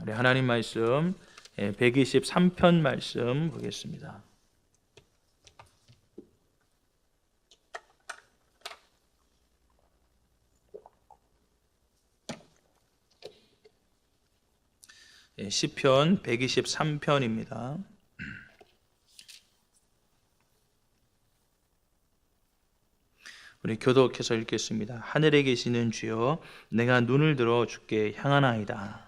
우리 하나님 말씀 123편 말씀 보겠습니다. 예, 시편 123편입니다. 우리 교독해서 읽겠습니다. 하늘에 계시는 주여 내가 눈을 들어 주께 향하나이다.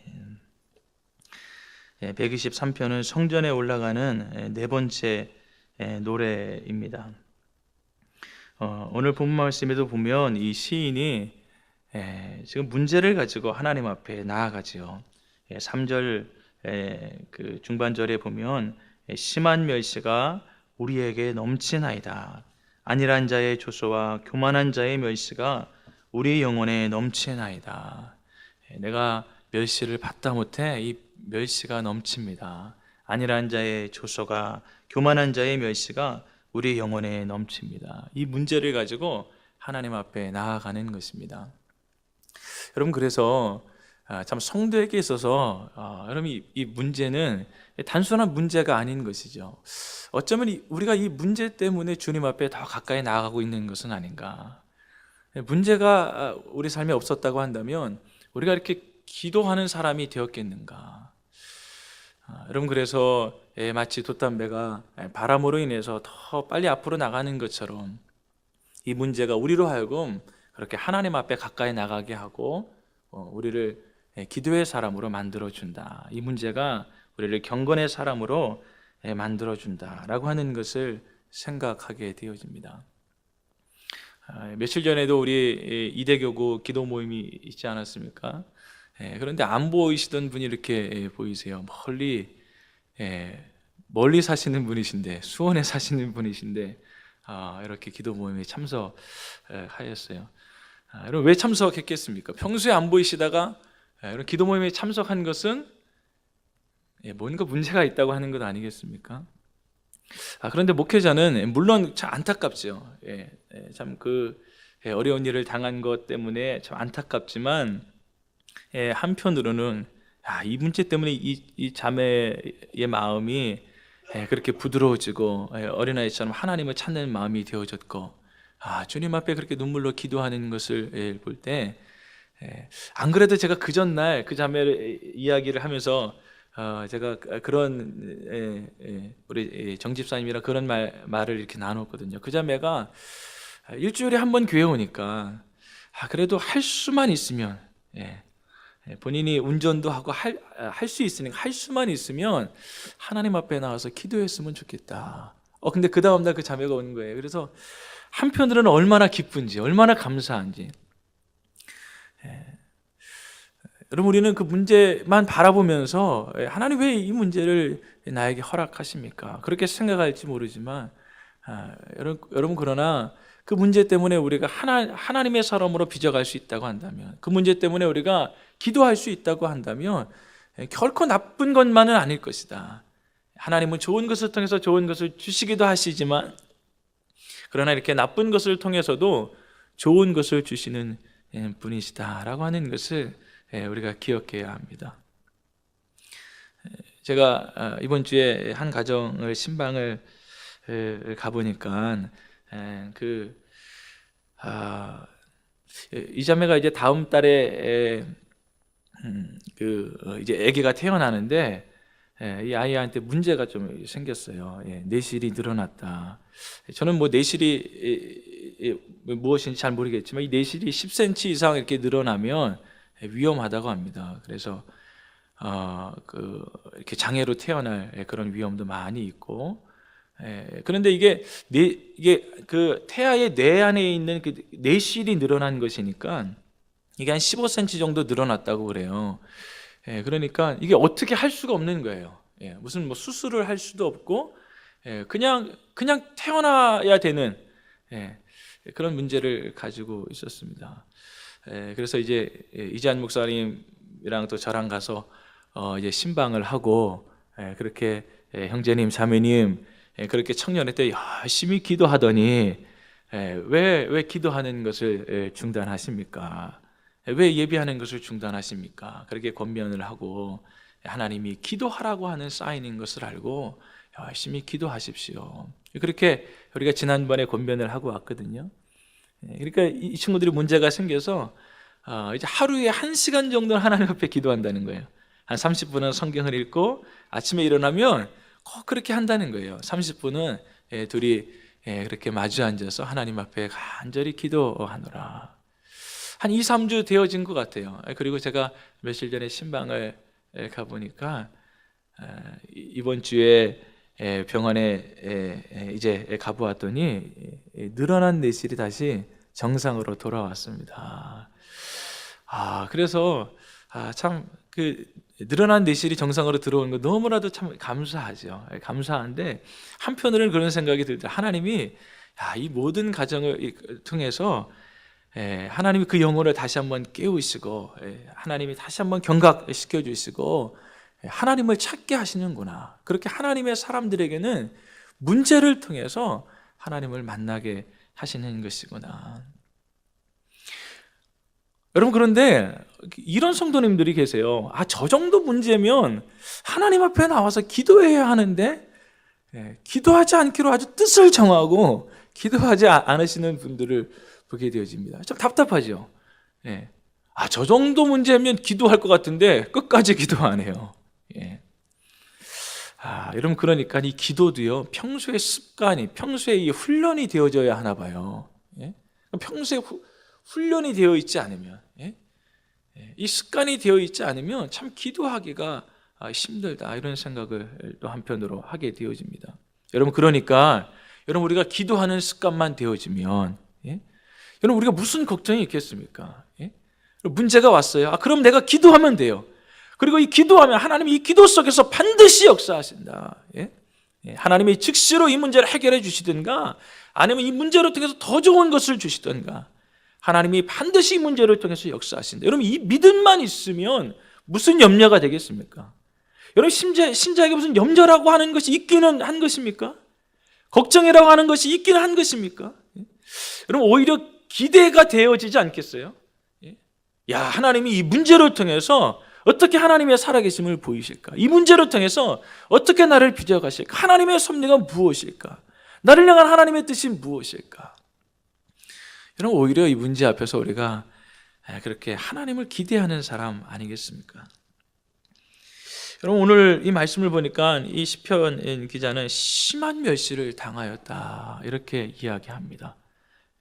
아멘. 예, 123편은 성전에 올라가는 예, 네 번째 예, 노래입니다. 어, 오늘 본 말씀에도 보면 이 시인이 예, 지금 문제를 가지고 하나님 앞에 나아가지요. 예, 3절 예, 그 중반절에 보면 예, 심한 멸시가 우리에게 넘치나이다. 안일한 자의 조소와 교만한 자의 멸시가 우리 영혼에 넘치나이다. 예, 내가 멸시를 받다 못해 이 멸시가 넘칩니다. 안일한 자의 조소가 교만한 자의 멸시가 우리 영혼에 넘칩니다. 이 문제를 가지고 하나님 앞에 나아가는 것입니다. 여러분 그래서 아, 참 성도에게 있어서 아, 여러분 이, 이 문제는 단순한 문제가 아닌 것이죠. 어쩌면 이- 우리가 이 문제 때문에 주님 앞에 더 가까이 나아가고 있는 것은 아닌가. 문제가 아, 우리 삶에 없었다고 한다면 우리가 이렇게 기도하는 사람이 되었겠는가. 아, 여러분 그래서 예, 마치 돛담배가 예, 바람으로 인해서 더 빨리 앞으로 나가는 것처럼 이 문제가 우리로 하여금 그렇게 하나님 앞에 가까이 나가게 하고 어, 우리를 예, 기도의 사람으로 만들어 준다. 이 문제가 우리를 경건의 사람으로 예, 만들어 준다라고 하는 것을 생각하게 되어집니다. 아, 며칠 전에도 우리 이 이대교구 기도 모임이 있지 않았습니까? 예, 그런데 안 보이시던 분이 이렇게 예, 보이세요. 멀리 예, 멀리 사시는 분이신데 수원에 사시는 분이신데 아, 이렇게 기도 모임에 참석하였어요. 아, 여러분 왜 참석했겠습니까? 평소에 안 보이시다가 예, 이런 기도 모임에 참석한 것은 예, 뭔가 문제가 있다고 하는 것 아니겠습니까? 아, 그런데 목회자는 물론 참 안타깝죠. 예, 참그 어려운 일을 당한 것 때문에 참 안타깝지만 예, 한편으로는 야, 이 문제 때문에 이, 이 자매의 마음이 예, 그렇게 부드러워지고 예, 어린아이처럼 하나님을 찾는 마음이 되어졌고 아, 주님 앞에 그렇게 눈물로 기도하는 것을 예, 볼 때, 예, 안 그래도 제가 그 전날 그 자매를 이야기를 하면서 어, 제가 그런 예, 예, 우리 정집사님이랑 그런 말, 말을 이렇게 나눴거든요. 그 자매가 일주일에 한 번 교회 오니까 아, 그래도 할 수만 있으면 예, 예, 본인이 운전도 하고 할 수 있으니까 할 수만 있으면 하나님 앞에 나와서 기도했으면 좋겠다. 어 근데 그 다음 날 그 자매가 오는 거예요. 그래서 한편으로는 얼마나 기쁜지, 얼마나 감사한지. 예. 여러분 우리는 그 문제만 바라보면서 예, 하나님 왜 이 문제를 나에게 허락하십니까? 그렇게 생각할지 모르지만 아, 여러분, 여러분 그러나 그 문제 때문에 우리가 하나, 하나님의 사람으로 빚어갈 수 있다고 한다면 그 문제 때문에 우리가 기도할 수 있다고 한다면 예, 결코 나쁜 것만은 아닐 것이다. 하나님은 좋은 것을 통해서 좋은 것을 주시기도 하시지만 그러나 이렇게 나쁜 것을 통해서도 좋은 것을 주시는 예, 분이시다라고 하는 것을 예, 우리가 기억해야 합니다. 예, 제가 아, 이번 주에 한 가정을 신방을 에, 가보니까 에, 그 아, 이 자매가 이제 다음 달에 에, 음, 그 어, 이제 아기가 태어나는데 예, 이 아이한테 문제가 좀 생겼어요. 예, 내실이 늘어났다. 저는 뭐 내실이 예, 예, 무엇인지 잘 모르겠지만 이 내실이 10cm 이상 이렇게 늘어나면 예, 위험하다고 합니다. 그래서 어, 그 이렇게 장애로 태어날 예, 그런 위험도 많이 있고 예, 그런데 이게 내, 이게 그 태아의 뇌 안에 있는 그 내실이 늘어난 것이니까 이게 한 15cm 정도 늘어났다고 그래요. 예, 그러니까 이게 어떻게 할 수가 없는 거예요. 예, 무슨 뭐 수술을 할 수도 없고 예, 그냥 그냥 태어나야 되는 예, 그런 문제를 가지고 있었습니다. 예, 그래서 이제 예, 이재한 목사님이랑 또 저랑 가서 어, 이제 신방을 하고 예, 그렇게 예, 형제님, 자매님 예, 그렇게 청년회 때 열심히 기도하더니 예, 왜, 왜 기도하는 것을 예, 중단하십니까? 예, 왜 예배하는 것을 중단하십니까? 그렇게 권면을 하고 하나님이 기도하라고 하는 사인인 것을 알고 열심히 기도하십시오. 그렇게 우리가 지난번에 권면을 하고 왔거든요. 예, 그러니까 이이 친구들이 문제가 생겨서 어, 이제 하루에 한 시간 정도는 하나님 앞에 기도한다는 거예요. 한 30분은 성경을 읽고 아침에 일어나면 꼭 그렇게 한다는 거예요. 30분은 예, 둘이 예, 그렇게 마주 앉아서 하나님 앞에 간절히 기도하노라. 한 2, 3주 되어진 것 같아요. 예, 그리고 제가 며칠 전에 신방을 예, 가보니까 에, 이- 이번 주에 에, 병원에 이제 가보았더니 에, 늘어난 내실이 다시 정상으로 돌아왔습니다. 아 그래서 아, 참그 늘어난 내실이 정상으로 들어오는 거 너무나도 참 감사하죠. 예, 감사한데 한편으로는 그런 생각이 들더라. 하나님이 야, 이 모든 가정을 이- 통해서 예, 하나님이 그 영혼을 다시 한번 깨우시고 예, 하나님이 다시 한번 경각시켜 주시고 예, 하나님을 찾게 하시는구나. 그렇게 하나님의 사람들에게는 문제를 통해서 하나님을 만나게 하시는 것이구나. 여러분 그런데 이런 성도님들이 계세요. 아, 저 정도 문제면 하나님 앞에 나와서 기도해야 하는데 예, 기도하지 않기로 아주 뜻을 정하고 기도하지 아- 않으시는 분들을 보게 되어집니다. 좀 답답하죠. 예. 아, 저 정도 문제면 기도할 것 같은데 끝까지 기도 안 해요. 예. 아, 여러분 그러니까 이 기도도요 평소에 습관이, 평소에 이 훈련이 되어져야 하나 봐요. 예? 평소에 후- 훈련이 되어 있지 않으면, 예? 예, 이 습관이 되어 있지 않으면 참 기도하기가 아, 힘들다 이런 생각을 또 한편으로 하게 되어집니다. 여러분 그러니까 여러분 우리가 기도하는 습관만 되어지면, 예? 여러분 우리가 무슨 걱정이 있겠습니까? 예? 문제가 왔어요. 아, 그럼 내가 기도하면 돼요. 그리고 이 기도하면 하나님이 이 기도 속에서 반드시 역사하신다. 예? 예, 하나님이 즉시로 이 문제를 해결해 주시든가 아니면 이 문제를 통해서 더 좋은 것을 주시든가 하나님이 반드시 이 문제를 통해서 역사하신다. 여러분 이 믿음만 있으면 무슨 염려가 되겠습니까? 여러분 신자, 신자에게 무슨 염려라고 하는 것이 있기는 한 것입니까? 걱정이라고 하는 것이 있기는 한 것입니까? 예? 여러분 오히려 기대가 되어지지 않겠어요? 예? 야 하나님이 이 문제를 통해서 어떻게 하나님의 살아계심을 보이실까? 이 문제를 통해서 어떻게 나를 빚어가실까? 하나님의 섭리가 무엇일까? 나를 향한 하나님의 뜻이 무엇일까? 여러분 오히려 이 문제 앞에서 우리가 그렇게 하나님을 기대하는 사람 아니겠습니까? 여러분 오늘 이 말씀을 보니까 이 시편 기자는 심한 멸시를 당하였다 이렇게 이야기합니다.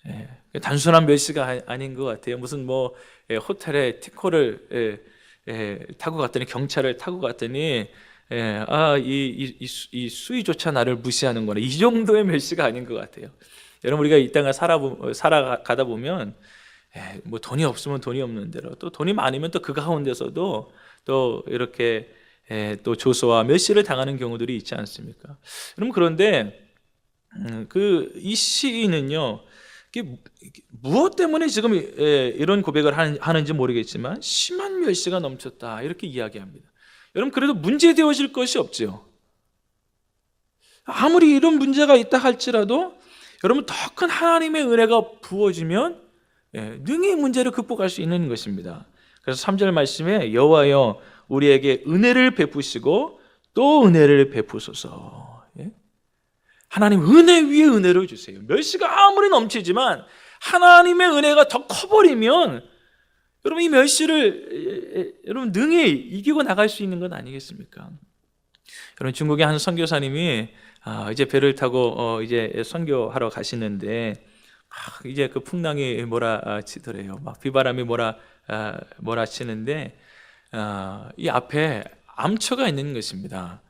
예, 단순한 멸시가 아- 아닌 것 같아요. 무슨 뭐 예, 호텔에 티코를 예, 예, 타고 갔더니 경찰을 타고 갔더니 예, 아이 이, 이, 수- 이 수위조차 나를 무시하는구나 이 정도의 멸시가 아닌 것 같아요. 여러분 우리가 이 땅을 살아 살아가다 보면 예, 뭐 돈이 없으면 돈이 없는 대로 또 돈이 많으면 또 그 가운데서도 또 이렇게 예, 또 조소와 멸시를 당하는 경우들이 있지 않습니까? 여러분 그런데 음, 그이 시인은요. 무엇 때문에 지금 예, 이런 고백을 하는- 하는지 모르겠지만 심한 멸시가 넘쳤다 이렇게 이야기합니다. 여러분 그래도 문제되어질 것이 없지요. 아무리 이런 문제가 있다 할지라도 여러분 더 큰 하나님의 은혜가 부어지면 예, 능히 문제를 극복할 수 있는 것입니다. 그래서 3절 말씀에 여호와여 우리에게 은혜를 베푸시고 또 은혜를 베푸소서. 예? 하나님 은혜 위에 은혜를 주세요. 멸시가 아무리 넘치지만 하나님의 은혜가 더 커버리면 여러분 이 멸시를 에, 에, 여러분 능히 이기고 나갈 수 있는 건 아니겠습니까? 여러분 중국의 한 선교사님이 아, 이제 배를 타고 어, 이제 선교하러 가시는데 막 이제 그 풍랑이 몰아치더래요. 막 비바람이 몰아 아, 몰아치는데 아, 이 앞에 암초가 있는 것입니다.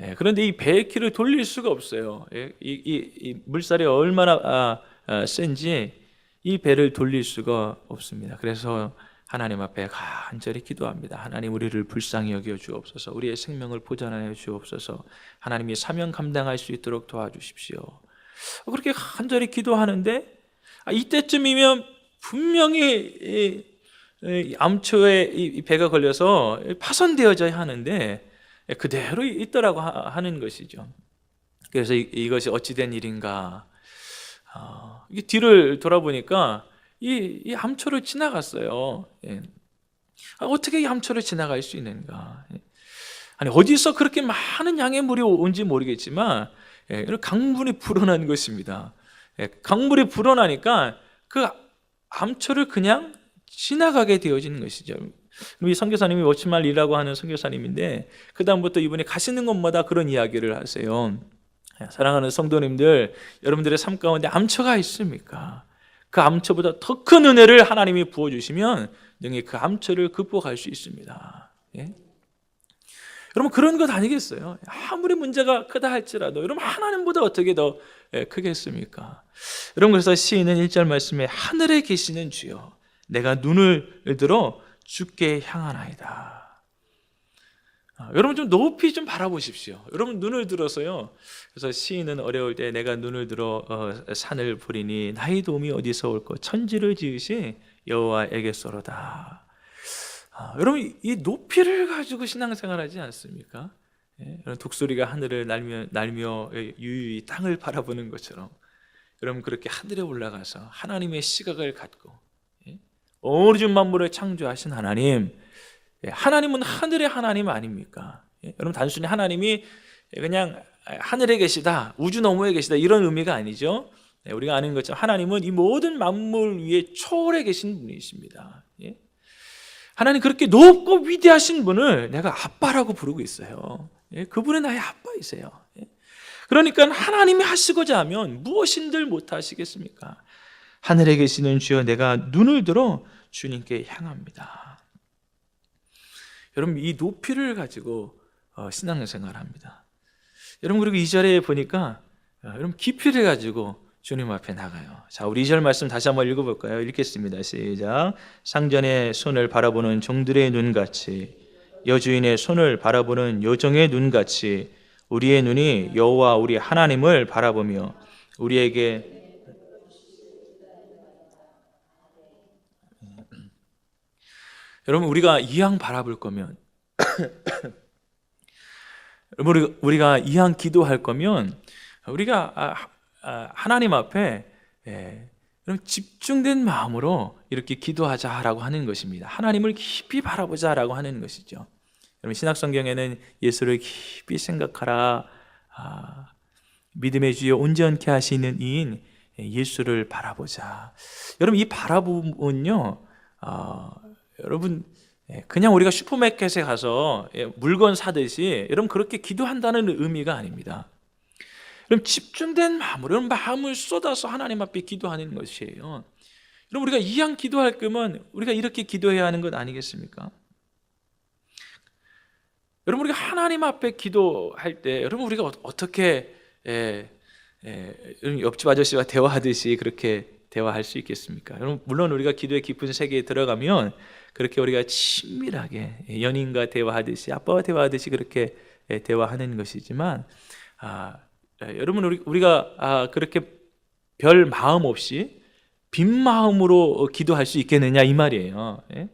예, 그런데 이 배의 키를 돌릴 수가 없어요. 예, 이, 이, 이 물살이 얼마나 아, 아, 센지 이 배를 돌릴 수가 없습니다. 그래서 하나님 앞에 간절히 기도합니다. 하나님 우리를 불쌍히 여겨 주옵소서. 우리의 생명을 보존하여 주옵소서. 하나님이 사명 감당할 수 있도록 도와주십시오. 그렇게 간절히 기도하는데 아, 이때쯤이면 분명히 암초에 배가 걸려서 파손되어져야 하는데 그대로 있더라고 하- 하는 것이죠. 그래서 이, 이것이 어찌된 일인가? 아, 뒤를 돌아보니까 이, 이 암초를 지나갔어요. 예. 아, 어떻게 이 암초를 지나갈 수 있는가? 예. 아니 어디서 그렇게 많은 양의 물이 온지 모르겠지만 예, 강물이 불어난 것입니다. 예, 강물이 불어나니까 그 암초를 그냥 지나가게 되어지는 것이죠. 우리 선교사님이 워치말이라고 하는 선교사님인데 그 다음부터 이분이 가시는 곳마다 그런 이야기를 하세요. 예, 사랑하는 성도님들, 여러분들의 삶 가운데 암초가 있습니까? 그 암초보다 더 큰 은혜를 하나님이 부어주시면 능히 그 암초를 극복할 수 있습니다. 예? 여러분 그런 것 아니겠어요? 아무리 문제가 크다 할지라도 여러분 하나님보다 어떻게 더 예, 크겠습니까? 여러분 그래서 시인은 1절 말씀에 하늘에 계시는 주여 내가 눈을 들어 주께 향하나이다. 아, 여러분 좀 높이 좀 바라보십시오. 여러분 눈을 들어서요. 그래서 시인은 어려울 때 내가 눈을 들어 어, 산을 보리니 나의 도움이 어디서 올까? 천지를 지으신 여호와에게서로다. 아, 여러분 이- 이 높이를 가지고 신앙생활하지 않습니까? 예, 독수리가 하늘을 날며 날며 유유히 땅을 바라보는 것처럼 여러분 그렇게 하늘에 올라가서 하나님의 시각을 갖고 예, 오직 만물을 창조하신 하나님, 예, 하나님은 하늘의 하나님 아닙니까? 예, 여러분 단순히 하나님이 그냥 하늘에 계시다, 우주 너머에 계시다 이런 의미가 아니죠. 예, 우리가 아는 것처럼 하나님은 이 모든 만물 위에 초월해 계신 분이십니다. 예? 하나님 그렇게 높고 위대하신 분을 내가 아빠라고 부르고 있어요. 예, 그분은 나의 아빠이세요. 예. 그러니까 하나님이 하시고자 하면 무엇인들 못하시겠습니까? 하늘에 계시는 주여 내가 눈을 들어 주님께 향합니다. 여러분 이 높이를 가지고 어, 신앙생활 합니다. 여러분 그리고 2절에 보니까 어, 여러분 깊이를 가지고 주님 앞에 나가요. 자, 우리 2절 말씀 다시 한번 읽어볼까요? 읽겠습니다. 시작. 상전의 손을 바라보는 종들의 눈같이 여주인의 손을 바라보는 여종의 눈같이 우리의 눈이 여호와 우리 하나님을 바라보며 우리에게 여러분 우리가 이왕 바라볼 거면 우리가 이왕 기도할 거면 우리가 아, 아, 하나님 앞에 예, 여러분 집중된 마음으로 이렇게 기도하자라고 하는 것입니다. 하나님을 깊이 바라보자라고 하는 것이죠. 여러분 신약 성경에는 예수를 깊이 생각하라. 아, 믿음의 주여 온전케 하시는 이인 예수를 바라보자. 여러분 이 바라봄은요, 아, 여러분 예, 그냥 우리가 슈퍼마켓에 가서 예, 물건 사듯이 여러분 그렇게 기도한다는 의미가 아닙니다. 그럼 집중된 마음으로 마음을 쏟아서 하나님 앞에 기도하는 것이에요. 여러분 우리가 이왕 기도할 거면 우리가 이렇게 기도해야 하는 것 아니겠습니까? 여러분 우리가 하나님 앞에 기도할 때 여러분 우리가 어- 어떻게 예, 예, 옆집 아저씨와 대화하듯이 그렇게 대화할 수 있겠습니까? 여러분 물론 우리가 기도의 깊은 세계에 들어가면 그렇게 우리가 친밀하게 예, 연인과 대화하듯이 아빠와 대화하듯이 그렇게 예, 대화하는 것이지만 아, 예, 여러분 우리 우리가 아, 그렇게 별 마음 없이 빈 마음으로 기도할 수 있겠느냐 이 말이에요. 예?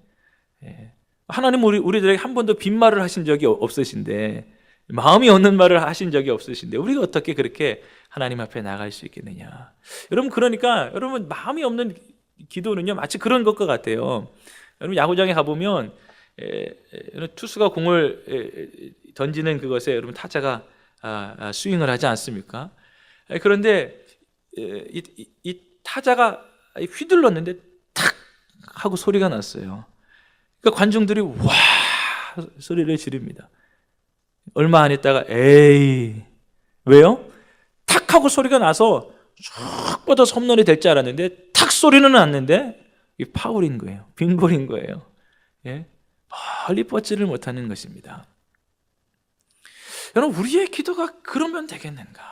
예. 하나님 우리 우리들에게 한 번도 빈 말을 하신 적이 없으신데 마음이 없는 말을 하신 적이 없으신데 우리가 어떻게 그렇게 하나님 앞에 나갈 수 있겠느냐? 여러분 그러니까 여러분 마음이 없는 기도는요 마치 그런 것과 같아요. 여러분 야구장에 가보면 투수가 공을 에, 던지는 그것에 여러분 타자가 아, 아, 스윙을 하지 않습니까? 에, 그런데 에, 이, 이, 이 타자가 휘둘렀는데 탁 하고 소리가 났어요. 그러니까 관중들이 와 소리를 지릅니다. 얼마 안 있다가 에이 왜요? 탁 하고 소리가 나서 쭉 뻗어서 홈런이 될 줄 알았는데 탁 소리는 났는데 이 파울인 거예요. 빈볼인 거예요. 예? 멀리 뻗지를 못하는 것입니다. 여러분 우리의 기도가 그러면 되겠는가?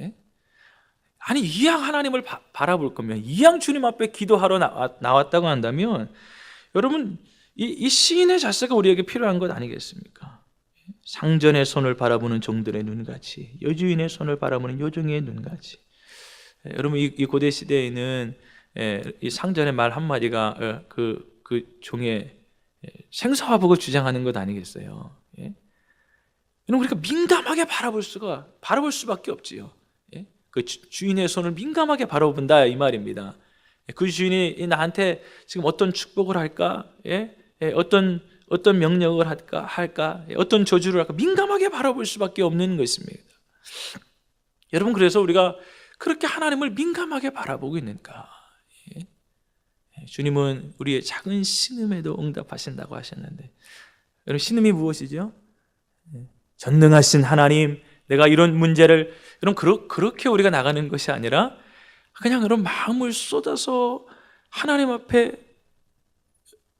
예? 아니 이왕 하나님을 바, 라볼 거면 이왕 주님 앞에 기도하러 나, 나왔다고 한다면 여러분 이, 이 시인의 자세가 우리에게 필요한 것 아니겠습니까? 상전의 손을 바라보는 종들의 눈같이 여주인의 손을 바라보는 여종의 눈같이 예, 여러분 이, 이 고대 시대에는 예, 이 상전의 말 한마디가 어, 그, 그 종의 예, 생사화복을 주장하는 것 아니겠어요? 예? 여러분 우리가 민감하게 바라볼 수가 바라볼 수밖에 없지요. 예? 그 주- 주인의 손을 민감하게 바라본다 이 말입니다. 예, 그 주인이 나한테 지금 어떤 축복을 할까? 예? 예, 어떤 어떤 명령을 할까? 할까? 예, 어떤 저주를 할까? 민감하게 바라볼 수밖에 없는 것입니다. 여러분 그래서 우리가 그렇게 하나님을 민감하게 바라보고 있는가? 예? 예, 주님은 우리의 작은 신음에도 응답하신다고 하셨는데, 여러분 신음이 무엇이죠? 예, 전능하신 하나님, 내가 이런 문제를 여러분 그러, 그렇게 우리가 나가는 것이 아니라 그냥 여러분 마음을 쏟아서 하나님 앞에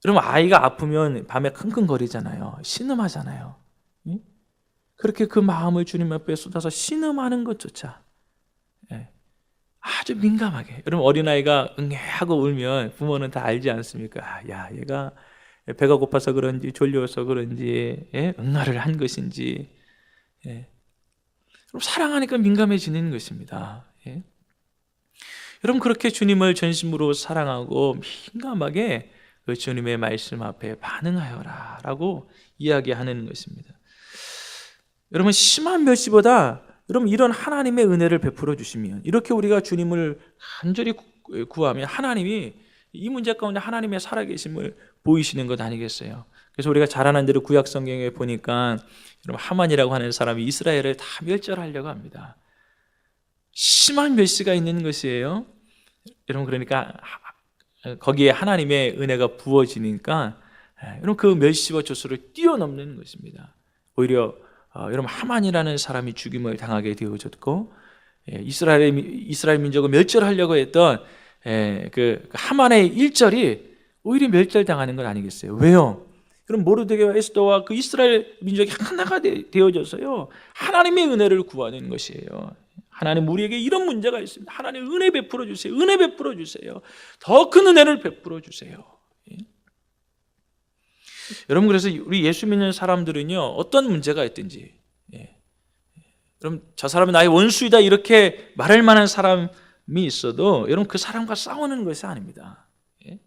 여러분 아이가 아프면 밤에 킁킁거리잖아요. 신음하잖아요. 예? 그렇게 그 마음을 주님 앞에 쏟아서 신음하는 것조차 예, 아주 민감하게. 여러분 어린아이가 응애 하고 울면 부모는 다 알지 않습니까? 아, 야 얘가 배가 고파서 그런지 졸려서 그런지 예? 응아를 한 것인지 예. 여러분 사랑하니까 민감해지는 것입니다. 예? 여러분 그렇게 주님을 전심으로 사랑하고 민감하게 그 주님의 말씀 앞에 반응하여라라고 이야기하는 것입니다. 여러분 심한 멸시보다 여러분 이런 하나님의 은혜를 베풀어 주시면 이렇게 우리가 주님을 간절히 구- 구하면 하나님이 이 문제 가운데 하나님의 살아계심을 보이시는 것 아니겠어요? 그래서 우리가 잘 아는 대로 구약 성경에 보니까 여러분 하만이라고 하는 사람이 이스라엘을 다 멸절하려고 합니다. 심한 멸시가 있는 것이에요. 여러분 그러니까 하- 거기에 하나님의 은혜가 부어지니까 예, 여러분 그 멸시와 조소를 뛰어넘는 것입니다. 오히려 어, 여러분 하만이라는 사람이 죽임을 당하게 되어졌고 예, 이스라엘 이스라엘 민족을 멸절하려고 했던 예, 그 하만의 일절이 오히려 멸절당하는 건 아니겠어요? 왜요? 그럼 모르드게와 에스더와 그 이스라엘 민족이 하나가 되- 되어져서요 하나님의 은혜를 구하는 것이에요. 하나님 우리에게 이런 문제가 있습니다. 하나님 은혜 베풀어 주세요. 은혜 베풀어 주세요. 더 큰 은혜를 베풀어 주세요. 예. 여러분 그래서 우리 예수 믿는 사람들은요 어떤 문제가 있든지 예. 여러분 저 사람은 나의 원수이다 이렇게 말할 만한 사람이 있어도 여러분 그 사람과 싸우는 것이 아닙니다. 예.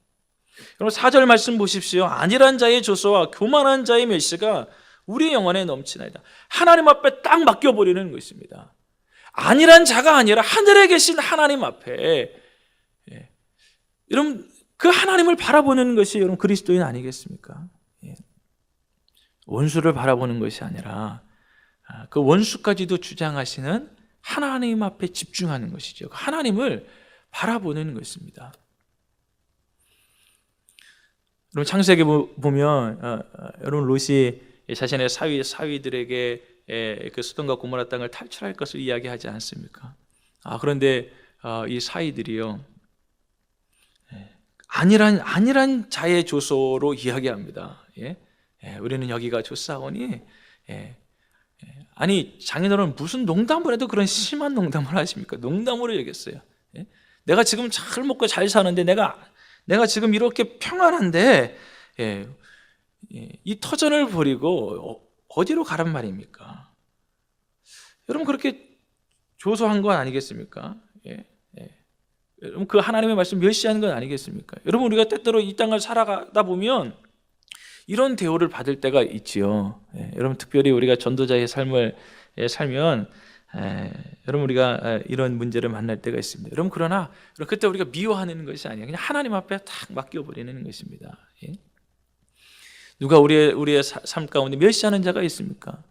여러분 사절 말씀 보십시오. 안일한 자의 조소와 교만한 자의 멸시가 우리 영혼에 넘치나이다. 하나님 앞에 딱 맡겨 버리는 것입니다. 안일한 자가 아니라 하늘에 계신 하나님 앞에 예. 여러분 그 하나님을 바라보는 것이 여러분 그리스도인 아니겠습니까? 예. 원수를 바라보는 것이 아니라 아, 그 원수까지도 주장하시는 하나님 앞에 집중하는 것이죠. 그 하나님을 바라보는 것입니다. 여러분 창세기 보- 보면 어, 어, 여러분 롯이 자신의 사위 사위들에게 에, 그 수동과 고모라 땅을 탈출할 것을 이야기하지 않습니까? 아 그런데 어, 이 사위들이요 예, 안일한 안일한 자의 조소로 이야기합니다. 예? 예, 우리는 여기가 좋사오니 예, 예. 아니 장인어른 무슨 농담을 해도 그런 심한 농담을 하십니까? 농담으로 여겼어요. 예? 내가 지금 잘 먹고 잘 사는데 내가 내가 지금 이렇게 평안한데 예, 예, 이 터전을 버리고 어, 어디로 가란 말입니까? 여러분 그렇게 조소한 건 아니겠습니까? 예, 예. 여러분 그 하나님의 말씀 멸시하는 건 아니겠습니까? 여러분 우리가 때때로 이 땅을 살아가다 보면 이런 대우를 받을 때가 있지요. 예, 여러분 특별히 우리가 전도자의 삶을 예, 살면 에, 여러분 우리가 에, 이런 문제를 만날 때가 있습니다. 여러분 그러나 그때 우리가 미워하는 것이 아니에요. 그냥 하나님 앞에 탁 맡겨 버리는 것입니다. 예? 누가 우리의 우리의 사- 삶 가운데 멸시하는 자가 있습니까?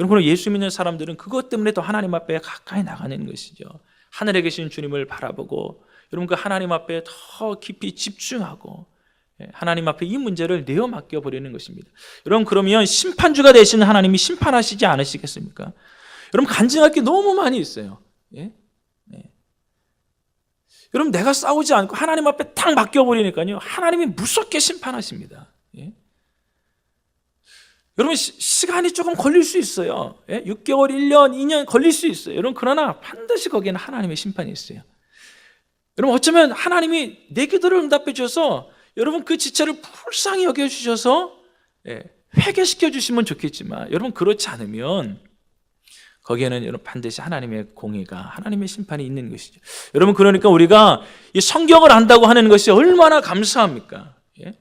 여러분 예수 믿는 사람들은 그것 때문에 또 하나님 앞에 가까이 나가는 것이죠. 하늘에 계신 주님을 바라보고 여러분 그 하나님 앞에 더 깊이 집중하고 예, 하나님 앞에 이 문제를 내어 맡겨 버리는 것입니다. 여러분 그러면 심판주가 되시는 하나님이 심판하시지 않으시겠습니까? 여러분 간증할 게 너무 많이 있어요. 예? 예. 여러분 내가 싸우지 않고 하나님 앞에 탁 맡겨 버리니까요. 하나님이 무섭게 심판하십니다. 예? 여러분 시, 간이 조금 걸릴 수 있어요. 예? 6개월, 1년, 2년 걸릴 수 있어요. 여러분 그러나 반드시 거기에는 하나님의 심판이 있어요. 여러분 어쩌면 하나님이 내 기도를 응답해 주셔서 여러분 그 지체를 불쌍히 여겨 주셔서 예, 회개시켜 주시면 좋겠지만 여러분 그렇지 않으면 거기에는 여러분 반드시 하나님의 공의가 하나님의 심판이 있는 것이죠. 여러분 그러니까 우리가 이 성경을 안다고 하는 것이 얼마나 감사합니까? 예?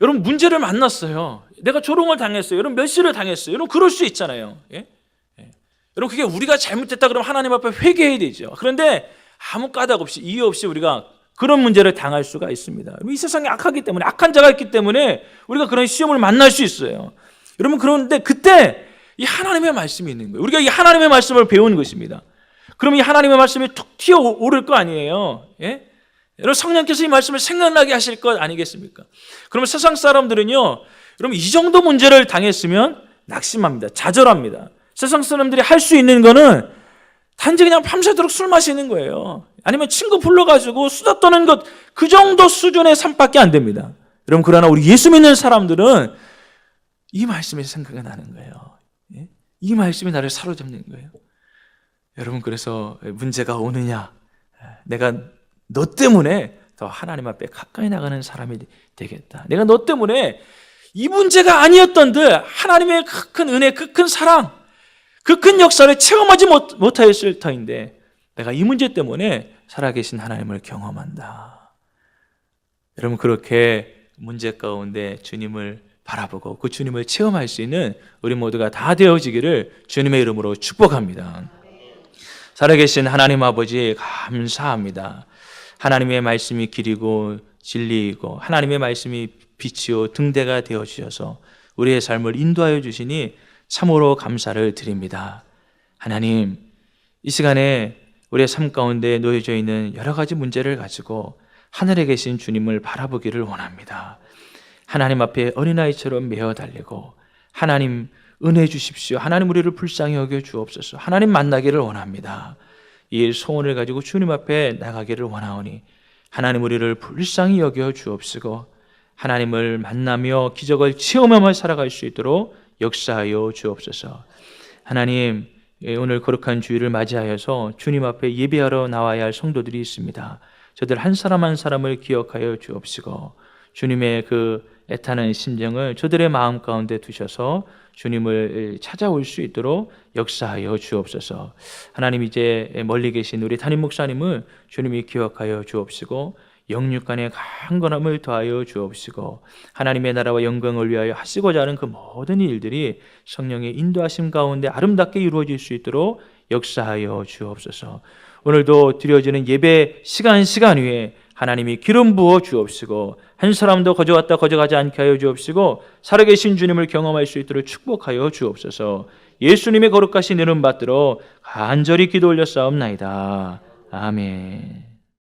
여러분 문제를 만났어요. 내가 조롱을 당했어요. 여러분 멸시를 당했어요. 여러분 그럴 수 있잖아요. 예? 예. 여러분 그게 우리가 잘못했다 그러면 하나님 앞에 회개해야 되죠. 그런데 아무 까닭 없이 이유 없이 우리가 그런 문제를 당할 수가 있습니다. 이 세상이 악하기 때문에 악한 자가 있기 때문에 우리가 그런 시험을 만날 수 있어요. 여러분 그런데 그때 이 하나님의 말씀이 있는 거예요. 우리가 이 하나님의 말씀을 배우는 것입니다. 그럼 이 하나님의 말씀이 툭 튀어 오를 거 아니에요. 예? 여러분 성령께서 이 말씀을 생각나게 하실 것 아니겠습니까? 그러면 세상 사람들은요, 여러분 이 정도 문제를 당했으면 낙심합니다. 좌절합니다. 세상 사람들이 할 수 있는 거는 단지 그냥 밤새도록 술 마시는 거예요. 아니면 친구 불러가지고 수다 떠는 것, 그 정도 수준의 삶밖에 안 됩니다. 여러분, 그러나 우리 예수 믿는 사람들은 이 말씀이 생각이 나는 거예요. 예? 이 말씀이 나를 사로잡는 거예요. 여러분, 그래서 문제가 오느냐, 내가 너 때문에 더 하나님 앞에 가까이 나가는 사람이 되겠다. 내가 너 때문에 이 문제가 아니었던들 하나님의 그큰 은혜, 그큰 사랑, 그 큰 역사를 체험하지 못, 못하였을 터인데 내가 이 문제 때문에 살아계신 하나님을 경험한다. 여러분 그렇게 문제 가운데 주님을 바라보고 그 주님을 체험할 수 있는 우리 모두가 다 되어지기를 주님의 이름으로 축복합니다. 살아계신 하나님 아버지 감사합니다. 하나님의 말씀이 길이고 진리이고 하나님의 말씀이 빛이요 등대가 되어 주셔서 우리의 삶을 인도하여 주시니 참으로 감사를 드립니다. 하나님, 이 시간에 우리의 삶 가운데 놓여져 있는 여러 가지 문제를 가지고 하늘에 계신 주님을 바라보기를 원합니다. 하나님 앞에 어린아이처럼 메어 달리고 하나님 은혜 주십시오. 하나님 우리를 불쌍히 여겨 주옵소서. 하나님 만나기를 원합니다. 이 소원을 가지고 주님 앞에 나가기를 원하오니 하나님 우리를 불쌍히 여겨 주옵시고 하나님을 만나며 기적을 체험하며 살아갈 수 있도록 역사하여 주옵소서. 하나님 예, 오늘 거룩한 주일을 맞이하여서 주님 앞에 예배하러 나와야 할 성도들이 있습니다. 저들 한 사람 한 사람을 기억하여 주옵시고 주님의 그 애타는 심정을 저들의 마음 가운데 두셔서 주님을 찾아올 수 있도록 역사하여 주옵소서. 하나님 이제 멀리 계신 우리 담임 목사님을 주님이 기억하여 주옵시고 영육간의 강건함을 더하여 주옵시고 하나님의 나라와 영광을 위하여 하시고자 하는 그 모든 일들이 성령의 인도하심 가운데 아름답게 이루어질 수 있도록 역사하여 주옵소서. 오늘도 드려지는 예배 시간 시간 위에 하나님이 기름 부어 주옵시고 한 사람도 거저왔다 거저가지 않게 하여 주옵시고 살아계신 주님을 경험할 수 있도록 축복하여 주옵소서. 예수님의 거룩하신 이름 받들어 간절히 기도 올려 싸움나이다. 아멘.